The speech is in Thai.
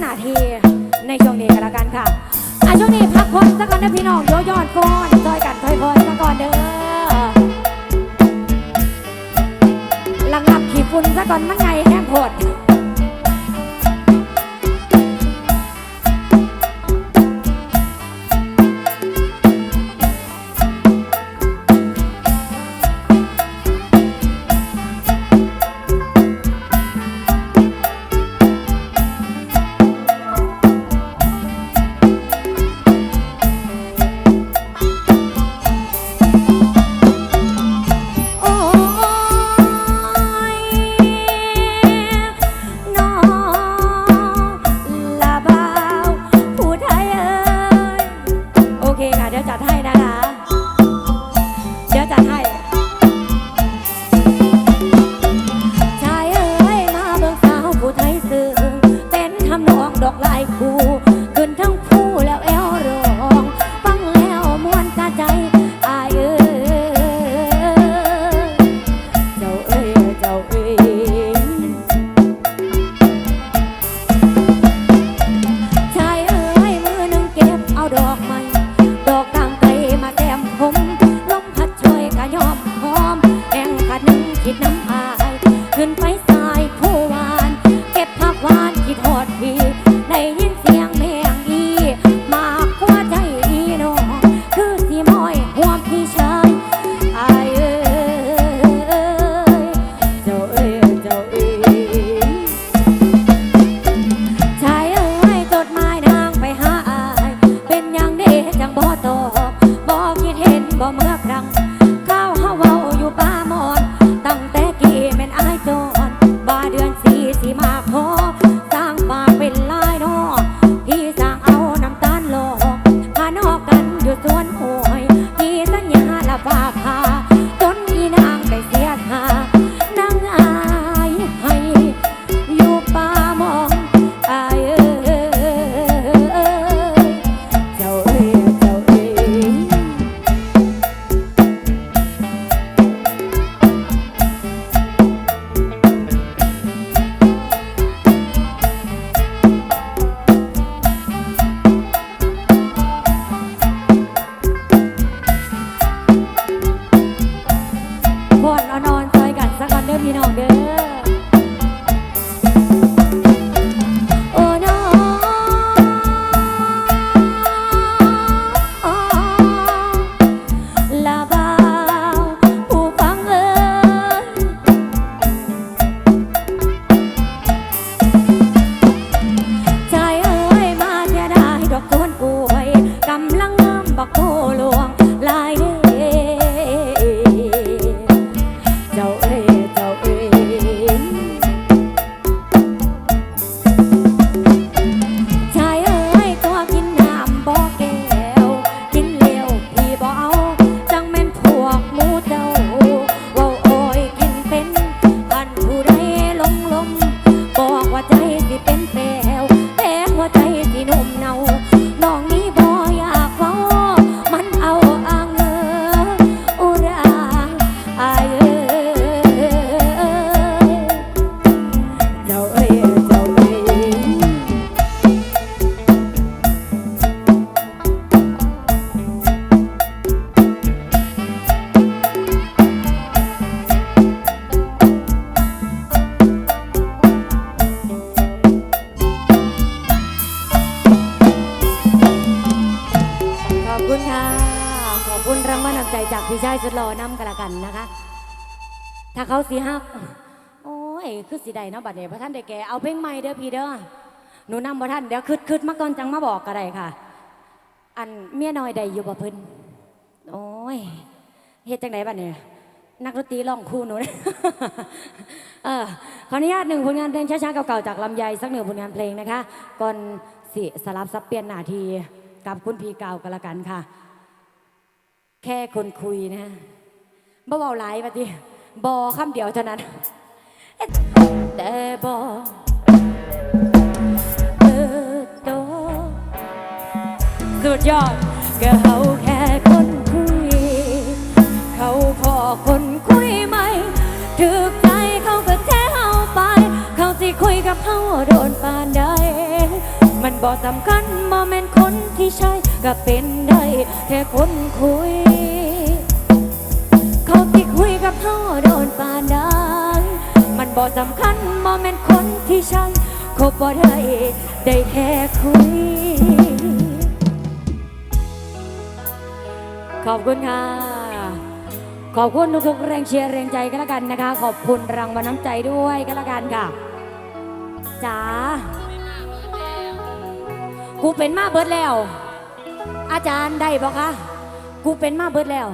หนาทีในช่วงนี้กันละกันค่ะอาช่วงนี้พักผ่อนสักก่อนนะพี่น้องโยยอนก่อนซอยกันถอยพอนสักก่อนเด้อลังงับขี่ฝุ่นสักก่อนมันไงแห้งโพด คิดน้ำพาย ขึ้นไปสายผู้วาน เก็บผักหวานคิดหอดพี่ อนบ่าเดือนสี่สีมาขอสร้างปากเป็นลายนอพี่สร้างเอาน้ำตาลหลอกพานอกกันอยู่สวนหอยพี่สัญญาละบาพา พี่น้องเด้อ คุณค่ะ ขอบคุณรางวัลน้ำใจจากพี่ชายสุดหล่อนำกันละกันนะคะ ถ้าเขาสีหัก โอ้ย คือสีใดเนาะบัดเนี้พระท่านได้แก่เอาเพลงใหม่เด้อพี่เด้อ หนูนำพระท่านเดี๋ยวคืดคืดมาก่อนจังมาบอกก็ได้ค่ะ อันเมียน้อยใดอยู่บ่เพิ่นโอ้ยเฮ็ดจังไดบัดเนี้นักดนตรีร้องคู่หนูเออขออนุญาตหนึ่งผลงานเพลงช้าๆเก่าๆจากลำไยสักหนึ่งผลงานเพลงนะคะ ก่อนสิสลับซับเปลี่ยนหน้าที กับคุณพีเก่ากันละกันค่ะ แค่คนคุยนะบ่เบาหลายปฏิบอคำเดียวเท่านั้น แต่บอเออโตสุดยอดก็เขาแค่คนคุย เขาพอคนคุยไหมถึกใจเขาก็แท้เอาไป เขาสิคุยกับเขาโดนปานใด มันบ่สำคัญบ่แม่นคนที่ใช่ก็เป็นได้แค่คนคุย เขาที่คุยกับเขาโดนปานใดมันบ่สำคัญบ่แม่นคนที่ใช่คบบ่ได้ได้แค่คุย ขอบคุณค่ะ ขอบคุณทุกๆแรงเชียร์แรงใจก็แล้วกันนะคะ ขอบคุณรางวัลน้ำใจด้วยก็แล้วกันค่ะจ๋า กูเป็นมาเบิดแล้ว อาจารย์ได้ปะคะ กูเป็นมาเบิดแล้ว